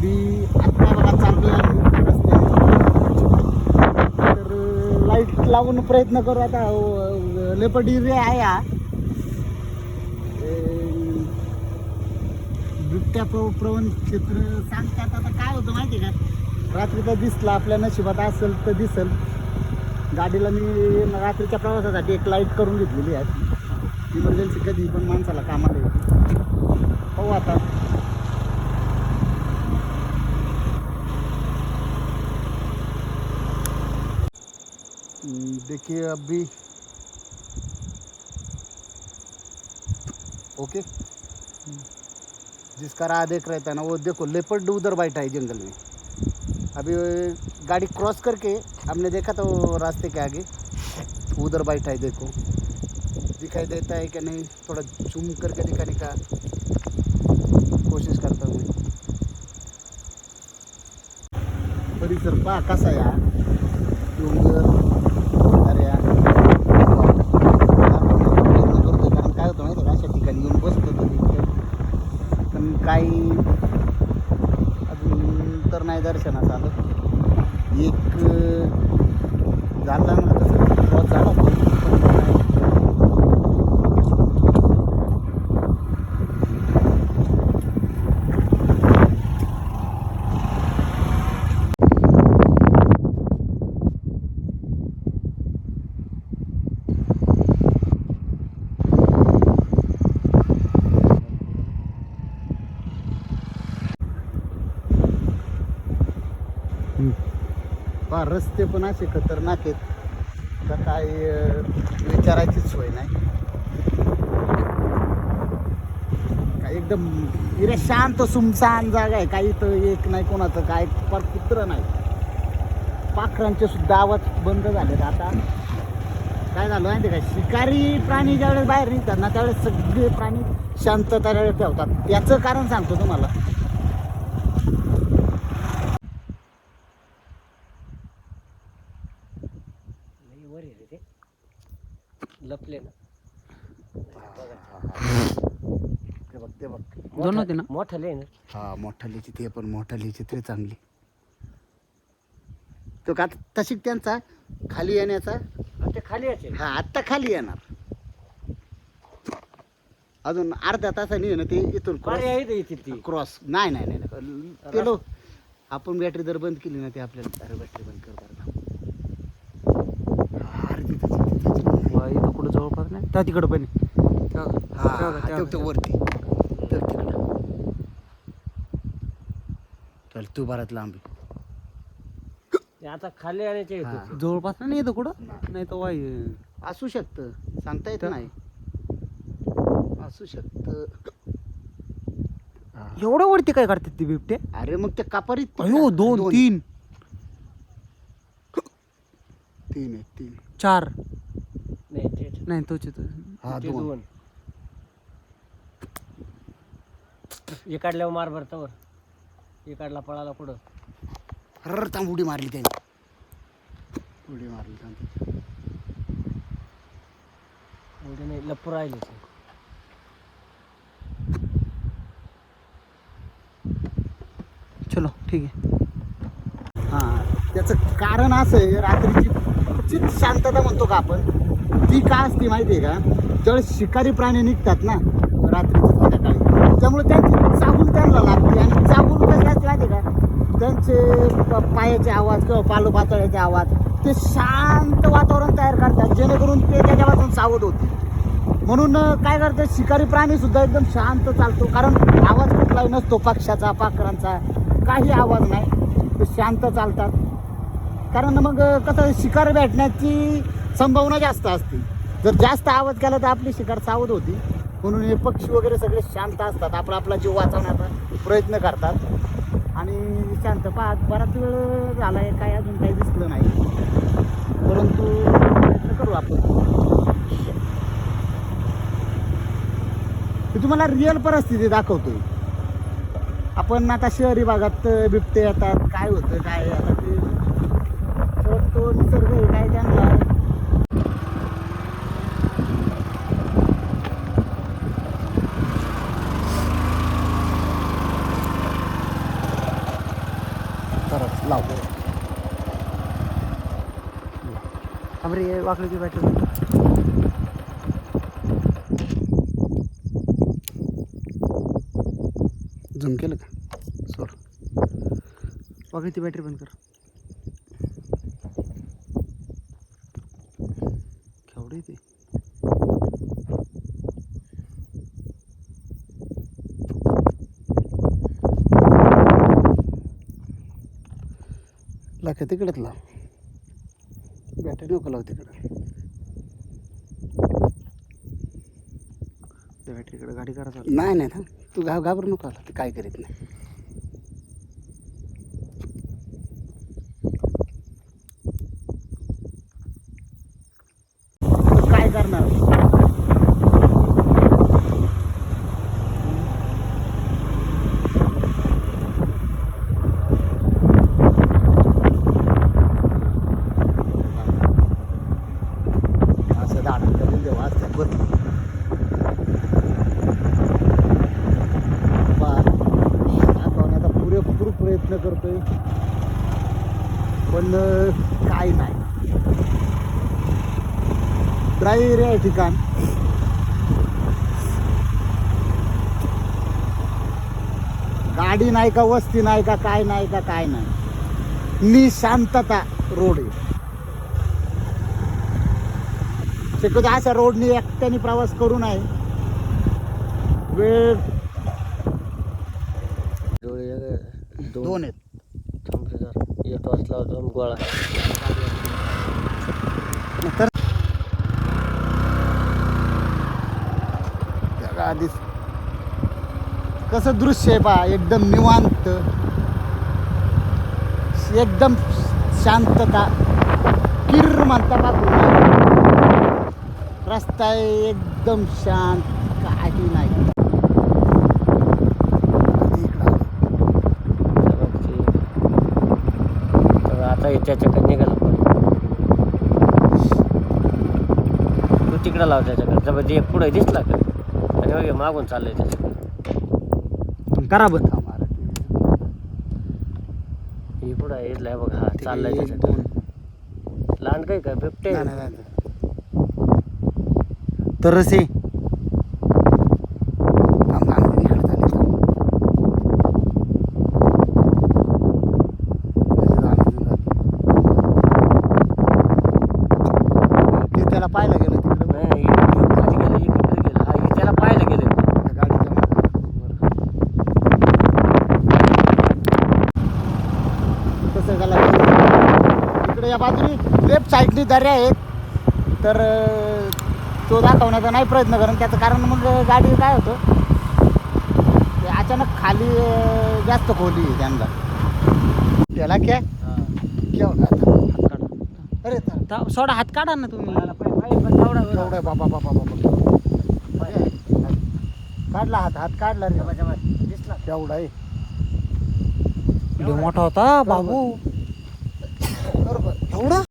बी आता बघा चांगलं तर लाइट लावून प्रयत्न करू आता लेपट एरिया आहे हा. बिबट्या प्रवण क्षेत्र सांगतात आता काय होतं माहिती आहे का तर दिसला आपल्या नशिबात असेल तर दिसेल. गाडीला मी रात्रीच्या प्रवासासाठी एक लाइट करून घेतलेली आहे. इमर्जन्सी कधी पण माणसाला कामाला येते. पाहू आता. देखिए अभी ओके। जिसका राह देख रहा था ना, वो देखो लेपर्ड उधर बैठा है जंगल में। अभी गाड़ी क्रॉस करके हमने देखा तो रास्ते के आगे। उधर बैठा है देखो। दिखाई देता है कि नहीं, थोड़ा जूम करके दिखाने का कोशिश करता हूँ। परिसर आहे हा. डोंगर दर्शनास आलो. एक अं, झाला ना तसं क्रॉस झाला तो, पण नाही. पहा रस्ते पण असे खतरनाक आहेत. का काय विचारायचीच सोय नाही. काय एकदम इरे शांत सुमसान जागा आहे. काही तर एक नाही कोणाचं काय फार कुत्र नाही. पाखरांचे सुद्धा आवाज बंद झालेत आता. काय झालं माहिती का? शिकारी प्राणी ज्यावेळेस बाहेर निघतात ना त्यावेळेस सगळे प्राणी शांतता ठेवतात. त्याचं कारण सांगतो तुम्हाला नाही वर आहे रे ते लपले ना. ते बघ ते बघ. दोन होते ना? मोठाले आहे ना. हा मोठालीची ते पण मोठालीची ते चांगली. तो का तशी त्यांचा? खाली येण्याचा? आणि ते खाली असेल हा आत्ता खाली येणार. अजून अर्ध्या तासाने आहे ना ते इथून पर्याय आहे इथे ती. क्रॉस नाही नाही नाही, ते आपण बॅटरी जर बंद केली ना ते आपल्याला अरे बॅटरी बंद कर बरं का. हा, अरे तिथं- तिथं- तिथं- वा, इथं कुठं जवळपास नाही. त्या तिकडं पण आहे. हा, त्या- हा, त्या- वरती. तर तिकडं. चल तू बरात लांबी ते आता खाली आणायचे हा. आहेत जवळपास नाही येतं कुठं? नाही तर वाई असू शकतं. सांगता येत नाही. असू शकतं. एवढ्या वरती काय करतात ती बिबटे? अरे मग ते कापारीत अयो दोन. तीन. तीन आहेत तीन. चार. नाही तोच येतो. हा ते दोन. दोन. हे काढल्यावर मार भरतावर हे काढला पळाला पुढं. हर थांब उडी मारली त्याने. उडी मारली थांब. एवढे नाही लप्पू राहिले ते. चलो ठीक आहे. हा त्याचं कारण असं आहे रात्रीची चित शांतता म्हणतो का आपण? ती का असते माहिती आहे का? ज्यावेळेस शिकारी प्राणी निघतात ना रात्रीचं संध्याकाळी त्यामुळे त्यांची चाहूल त्यांना लागते आणि चाहूल कसं असते माहिती आहे का? त्यांचे पायाचे आवाज किंवा पालो पातळ्याचे आवाज ते शांत वातावरण तयार करतात जेणेकरून ते त्याच्यापासून सावध होते म्हणून काय करतात शिकारी प्राणी सुद्धा एकदम शांत चालतो कारण आवाज कुठलाही नसतो पक्ष्याचा पाखरांचा काही आवाज नाही ते शांत चालतात. कारण मग कसं शिकार भेटण्याची संभावना जास्त असते. जर जास्त आवाज केला तर आपली शिकार सावध होती. म्हणून हे पक्षी वगैरे सगळे शांत असतात. आपला आपला जीव वाचवण्याचा प्रयत्न करतात. आणि शांत पाहत बराच वेळ झाला आहे काय अजून काही दिसलं नाही. परंतु प्रयत्न करू आपण. मी तुम्हाला रिअल परिस्थिती दाखवतोय. आपण आता शहरी भागात बिबटे येतात. काय होतं काय आता ते परत तो निसर्ग आहे काय त्यांना लाव अमरे वाकडी बॅटरी झूम केलं का सोड वाकडीची बॅटरी बंद कर। केवढी ते लाख तिकडंच लाव बॅटरी नको लाव तिकडं. त्या बॅटरीकडे गाडी करा नाही नाही तू घाब घाबरू नको आला ते काय करीत नाही काय करणार असं दाड करून देऊ आज त्या बरं दाखवण्याचा पुरेपूर प्रयत्न करतोय पण काय नाही. ड्राय एरिया आहे ठिकाण. गाडी नाही का वस्ती नाही का काय नाही का काय नाही. निशांतता रोड आहे. शक्यतो अशा रोडनी एकट्याने प्रवास करू नये. वेळ दोन आहेत. एक वाजला दोन गोळा. तर आधीच. कसं दृश्य आहे पहा एकदम निवांत. एकदम शांतता. किर्र म्हणता पहा रस्ता आहे एकदम शांत काही नाही. तर आता निघाला पण तू तिकडं लाव त्याच्याकडे. जबरदस्त एक पुढे दिसला का? आणि बघ हे मागून चाललंय त्याच्याकडे. करा बंद हे पुढं आहे? बघ. हा चाललाय त्याच्याकडे. लहान काय? का बिबटे नाही, नाही, नाही. तरच आहे थांब, थांब, ते निघालं चालेल, थांब. ते त्याला पाहायला गेलं तिकडे. नाही, एक खाली गेलं एक इकडे गेलं. हा हे त्याला पाहायला गेलं. गाडीच्या मागं. कसं झालं इकडे या बाजूने लेफ्ट साईडनी दर्या आहेत. तर अं, तो दाखवण्याचा नाही प्रयत्न करेन त्याचं कारण मग गाडी काय होतं ते अचानक खाली अं, जास्त खोली आहे त्यांना. त्याला क्या? केवढा अरे सोडा हात काढा ना तुम्ही. केवढा आहे बाबा बाबा बाबा काढला हात हात काढला रे. दिसला. केवढा आहे. लय मोठा होता बाबू. बरोबर. एवढा?